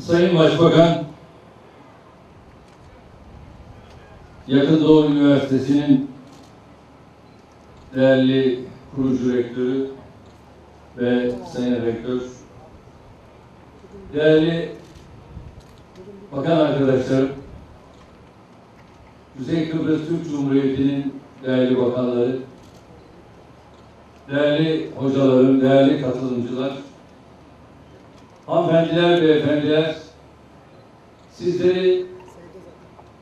Sayın Başbakan, Yakın Doğu Üniversitesi'nin değerli kurucu rektörü ve sayın rektör, değerli bakan arkadaşlarım, Kuzey Kıbrıs Türk Cumhuriyeti'nin değerli bakanları, değerli hocalarım, değerli katılımcılar, hanımefendiler ve efendiler, sizleri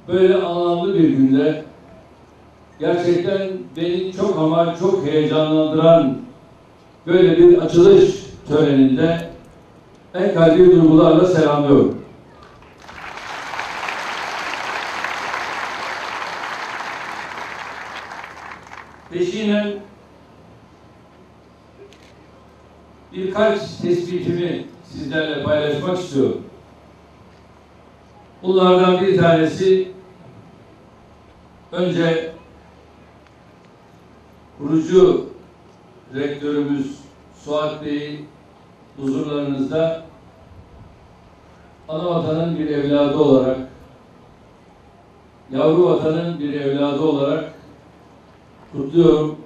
böyle anlamlı bir günde gerçekten beni çok ama çok heyecanlandıran böyle bir açılış töreninde en kalbi duygularla selamlıyorum. Peşinen birkaç tespitimi sizlerle paylaşmak istiyorum. Bunlardan bir tanesi önce kurucu rektörümüz Suat Bey'i huzurlarınızda ana vatanın bir evladı olarak yavru vatanın bir evladı olarak kutluyorum,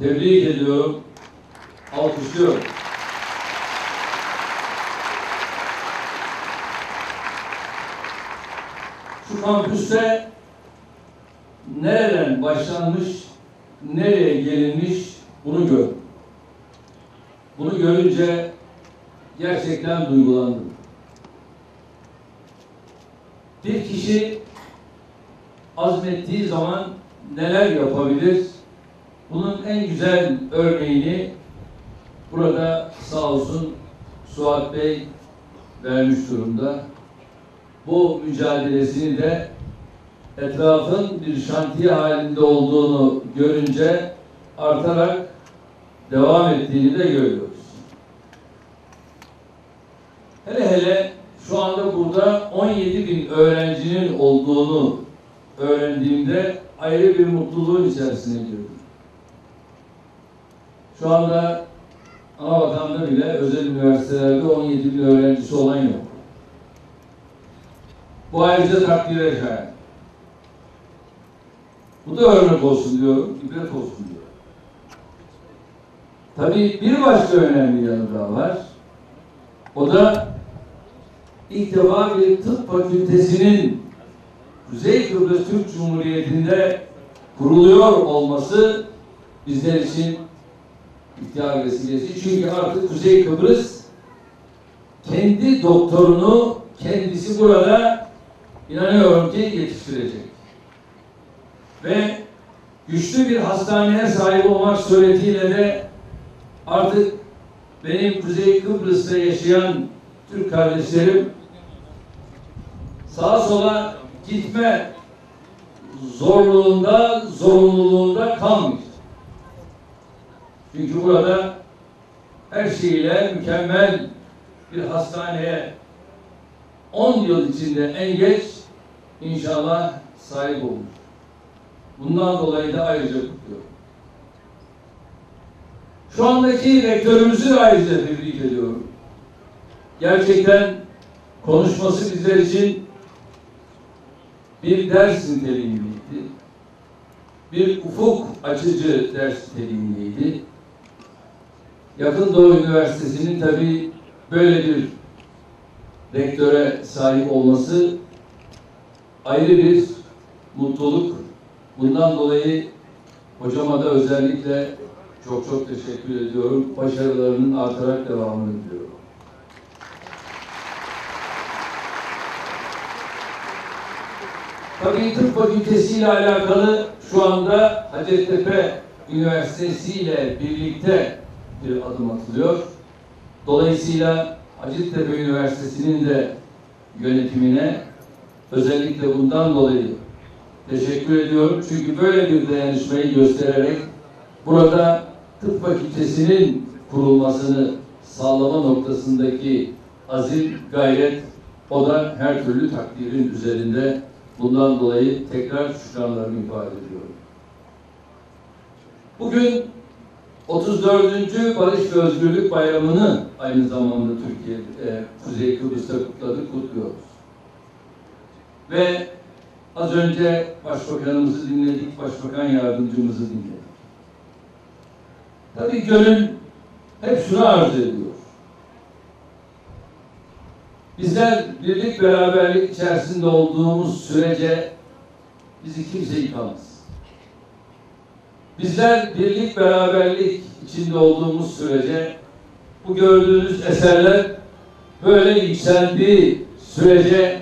tebrik ediyorum, alkışlıyorum. Şu kampüste nereden başlanmış, nereye gelinmiş bunu gör. Bunu görünce gerçekten duygulandım. Bir kişi azmettiği zaman neler yapabilir? Bunun en güzel örneğini burada sağ olsun Suat Bey vermiş durumda. Bu mücadelesini de etrafın bir şantiye halinde olduğunu görünce artarak devam ettiğini de görüyoruz. Hele hele şu anda burada 17 bin öğrencinin olduğunu öğrendiğimde ayrı bir mutluluğun içerisine girdim. Şu anda ana vatanda bile özel üniversitelerde 17 bin öğrencisi olan yok. Bu ayrıca takdire şayan. Bu da örnek olsun diyorum, ibret olsun diyorum. Tabii bir başka önemli yanı daha var. O da ilk defa bir tıp fakültesinin Kuzey Kıbrıs Türk Cumhuriyeti'nde kuruluyor olması bizler için ihtiyar vesilesi. Çünkü artık Kuzey Kıbrıs kendi doktorunu kendisi burada inanıyorum ki yetiştirecek. Ve güçlü bir hastaneye sahip olmak suretiyle de artık benim Kuzey Kıbrıs'ta yaşayan Türk kardeşlerim sağa sola gitme zorluğunda, zorunluluğunda kalmıyor. Çünkü burada her şeyle mükemmel bir hastaneye 10 yıl içinde en geç inşallah sahip olur. Bundan dolayı da ayrıca kutluyorum. Şu andaki rektörümüzü ayrıca tebrik ediyorum. Gerçekten konuşması bizler için bir ders niteliğindeydi. Bir ufuk açıcı ders niteliğindeydi. Yakın Doğu Üniversitesi'nin tabii böyle bir rektöre sahip olması ayrı bir mutluluk. Bundan dolayı hocama da özellikle çok çok teşekkür ediyorum. Başarılarının artarak devamını diliyorum. Tabii tıp fakültesi ile alakalı şu anda Hacettepe Üniversitesi ile birlikte bir adım atılıyor. Dolayısıyla Hacettepe Üniversitesi'nin de yönetimine özellikle bundan dolayı teşekkür ediyorum. Çünkü böyle bir dayanışmayı göstererek burada tıp fakültesinin kurulmasını sağlama noktasındaki azim, gayret o da her türlü takdirin üzerinde. Bundan dolayı tekrar şükranlarımı ifade ediyorum. Bugün 34. Barış ve Özgürlük Bayramı'nı aynı zamanda Türkiye, e, Kuzey Kıbrıs'ta kutladık, kutluyoruz. Ve az önce Başbakanımızı dinledik, Başbakan Yardımcımızı dinledik. Tabii gönül hep şunu arz ediyor. Bizler birlik beraberlik içerisinde olduğumuz sürece bizi kimse yıkamaz. Bizler birlik beraberlik içinde olduğumuz sürece bu gördüğünüz eserler böyle yükseldiği sürece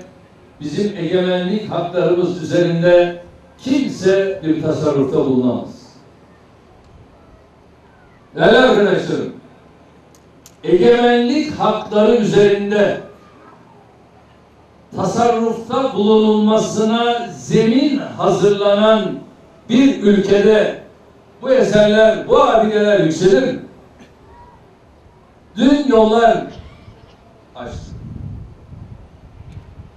bizim egemenlik haklarımız üzerinde kimse bir tasarrufta bulunamaz. Değerli arkadaşlarım, egemenlik hakları üzerinde tasarrufta bulunulmasına zemin hazırlanan bir ülkede bu eserler, bu abideler yükselir? Dün yollar açtı.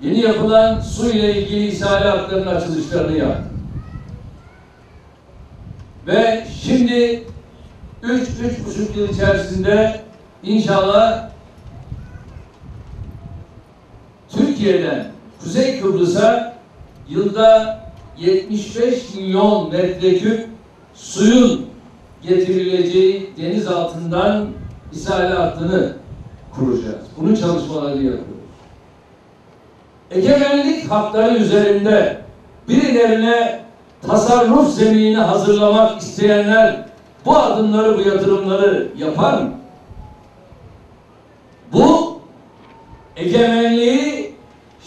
Yeni yapılan su ile ilgili ishali hatlarının açılışlarını yaptı. Ve şimdi üç, üç buçuk yıl içerisinde inşallah Türkiye'den Kuzey Kıbrıs'a yılda 75 milyon metreküp suyun getirileceği deniz altından ishale hattını kuracağız. Bunun çalışmalarını yapıyoruz. Egemenlik hakları üzerinde birilerine tasarruf zeminini hazırlamak isteyenler bu adımları, bu yatırımları yapar mı? Bu egemenliği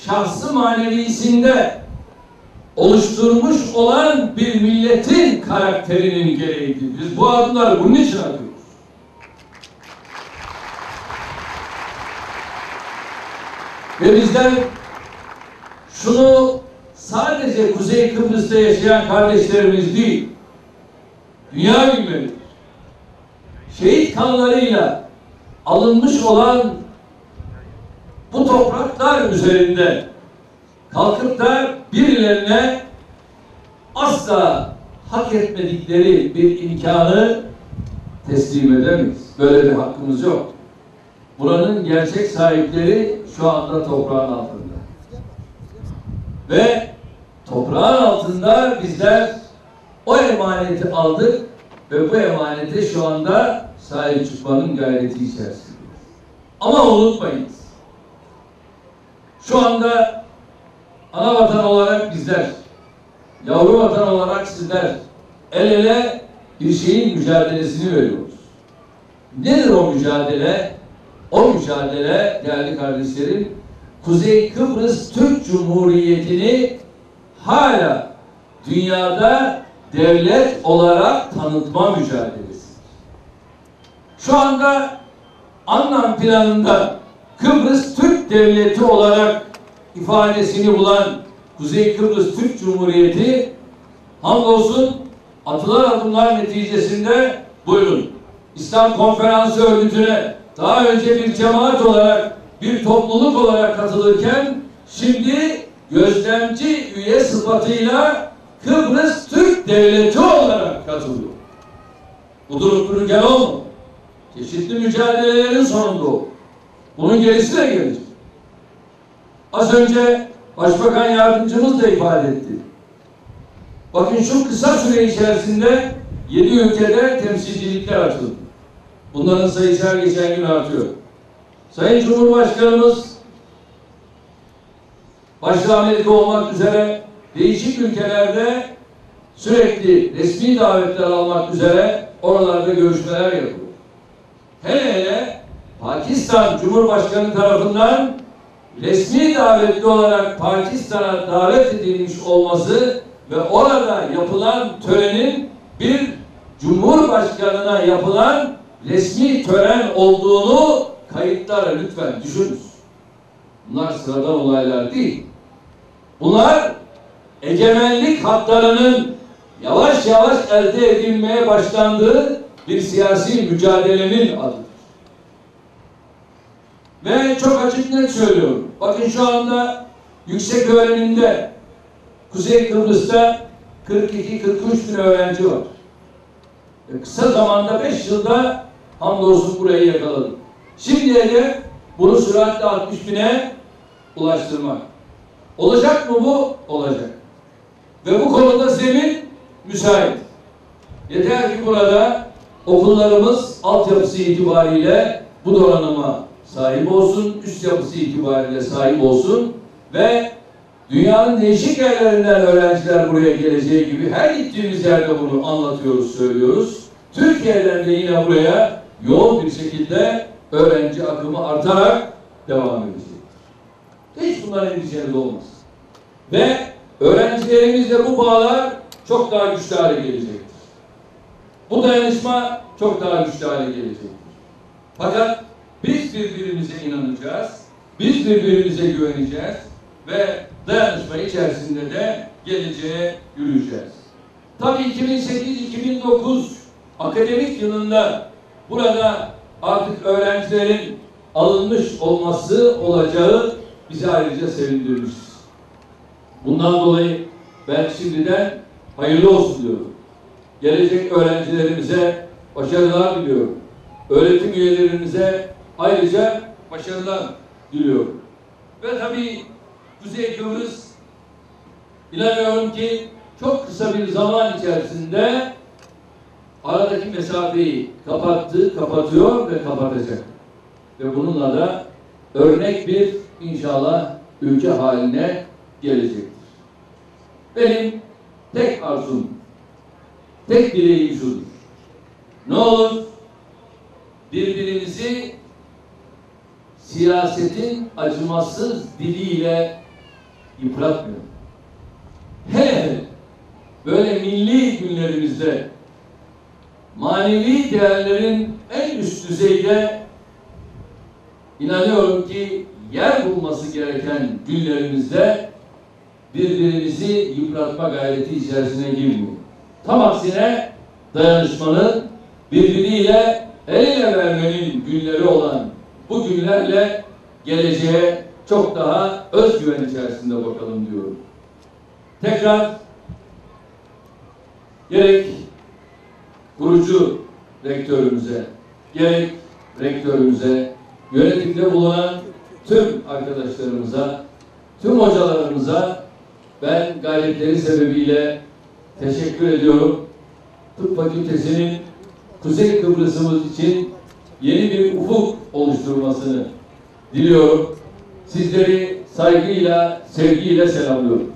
şahsı manevisinde oluşturmuş olan bir milletin karakterinin gereğidir. Biz bu adımları bunun için atıyoruz. Ve bizden şunu sadece Kuzey Kıbrıs'ta yaşayan kardeşlerimiz değil, dünya bilmelidir. Şehit kanlarıyla alınmış olan bu topraklar üzerinde kalkıp da birilerine asla hak etmedikleri bir imkanı teslim edemeyiz. Böyle bir hakkımız yok. Buranın gerçek sahipleri şu anda toprağın altında. Ve toprağın altında bizler o emaneti aldık ve bu emanete şu anda sahip çıkmanın gayreti içerisindeyiz. Ama unutmayınız. Şu anda ana vatan olarak bizler, yavru vatan olarak sizler el ele bir şeyin mücadelesini veriyoruz. Nedir o mücadele? O mücadele değerli kardeşlerim Kuzey Kıbrıs Türk Cumhuriyeti'ni hala dünyada devlet olarak tanıtma mücadelesi. Şu anda Anlam planında Kıbrıs Türk Devleti olarak ifadesini bulan Kuzey Kıbrıs Türk Cumhuriyeti hamdolsun atılan adımlar neticesinde buyurun İslam Konferansı Örgütü'ne daha önce bir cemaat olarak bir topluluk olarak katılırken şimdi gözlemci üye sıfatıyla Kıbrıs Türk Devleti olarak katılıyor. Bu durup dururken olmadı. Çeşitli mücadelelerin sonunda. Bunun gerisi de gelecek. Az önce Başbakan Yardımcımız da ifade etti. Bakın şu kısa süre içerisinde yedi ülkede temsilcilikler açıldı. Bunların sayısı her geçen gün artıyor. Sayın Cumhurbaşkanımız başta Amerika olmak üzere değişik ülkelerde sürekli resmi davetler almak üzere oralarda görüşmeler yapıyor. Hele hele Pakistan Cumhurbaşkanı tarafından resmi davetli olarak Pakistan'a davet edilmiş olması ve orada yapılan törenin bir Cumhurbaşkanına yapılan resmi tören olduğunu kayıtlara lütfen düşünün. Bunlar sıradan olaylar değil. Bunlar egemenlik haklarının yavaş yavaş elde edilmeye başlandığı bir siyasi mücadelenin adıdır. Ve çok açık net söylüyorum. Bakın şu anda yüksek öğrenimde Kuzey Kıbrıs'ta 42-43 bin öğrenci var. E, kısa zamanda 5 yılda hamdolsun burayı yakaladık. Şimdi hedef bunu süratle 60 bine ulaştırmak. Olacak mı bu? Olacak. Ve bu konuda zemin müsait. Yeter ki burada okullarımız altyapısı itibariyle bu donanıma sahip olsun, üst yapısı itibariyle sahip olsun ve dünyanın değişik yerlerinden öğrenciler buraya geleceği gibi her gittiğimiz yerde bunu anlatıyoruz, söylüyoruz. Türkiye'den de yine buraya yoğun bir şekilde öğrenci akımı artarak devam edecek. Hiç bundan endişeniz olmaz. Ve öğrencilerimizle bu bağlar çok daha güçlü hale gelecektir. Bu dayanışma çok daha güçlü hale gelecektir. Fakat biz birbirimize inanacağız, biz birbirimize güveneceğiz ve dayanışma içerisinde de geleceğe yürüyeceğiz. Tabii 2008-2009 akademik yılında burada artık öğrencilerin alınmış olması olacağı bizi ayrıca sevindirmiş. Bundan dolayı ben şimdiden hayırlı olsun diyorum. Gelecek öğrencilerimize başarılar diliyorum. Öğretim üyelerimize ayrıca başarılar diliyorum. Ve tabii Kuzey Kıbrıs inanıyorum ki çok kısa bir zaman içerisinde aradaki mesafeyi kapattı, kapatıyor ve kapatacak. Ve bununla da örnek bir inşallah ülke haline gelecektir. Benim tek arzum, tek dileğim şudur. Ne olur birbirimizi siyasetin acımasız diliyle. Hele hele böyle milli günlerimizde manevi değerlerin en üst düzeyde inanıyorum ki yer bulması gereken günlerimizde birbirimizi yıpratma gayreti içerisine girmiyor. Tam aksine dayanışmanın birbiriyle el ele vermenin günleri olan bu günlerle geleceğe çok daha özgüven içerisinde bakalım diyorum. Tekrar gerek kurucu rektörümüze, gerek rektörümüze, yönetimde bulunan tüm arkadaşlarımıza, tüm hocalarımıza ben gayretleri sebebiyle teşekkür ediyorum. Tıp Fakültesinin Kuzey Kıbrıs'ımız için yeni bir ufuk oluşturmasını diliyorum. Sizleri saygıyla, sevgiyle selamlıyorum.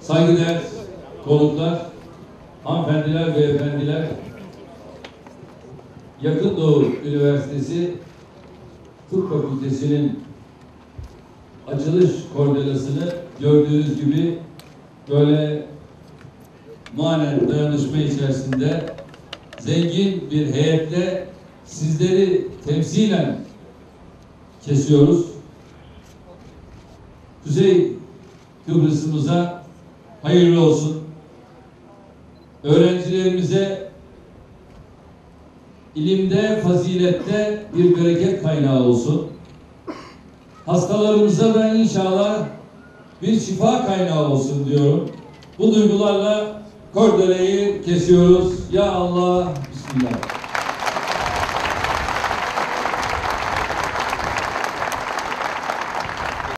Saygıdeğer konuklar, hanımefendiler ve efendiler, Yakın Doğu Üniversitesi Tıp Fakültesi'nin açılış kordelasını gördüğünüz gibi böyle manen dayanışma içerisinde zengin bir heyetle sizleri temsilen kesiyoruz. Kuzey Kıbrıs'ımıza hayırlı olsun. Öğrencilerimize ilimde, fazilette bir bereket kaynağı olsun. Hastalarımıza da inşallah bir şifa kaynağı olsun diyorum. Bu duygularla kordeleyi kesiyoruz. Ya Allah, Bismillah.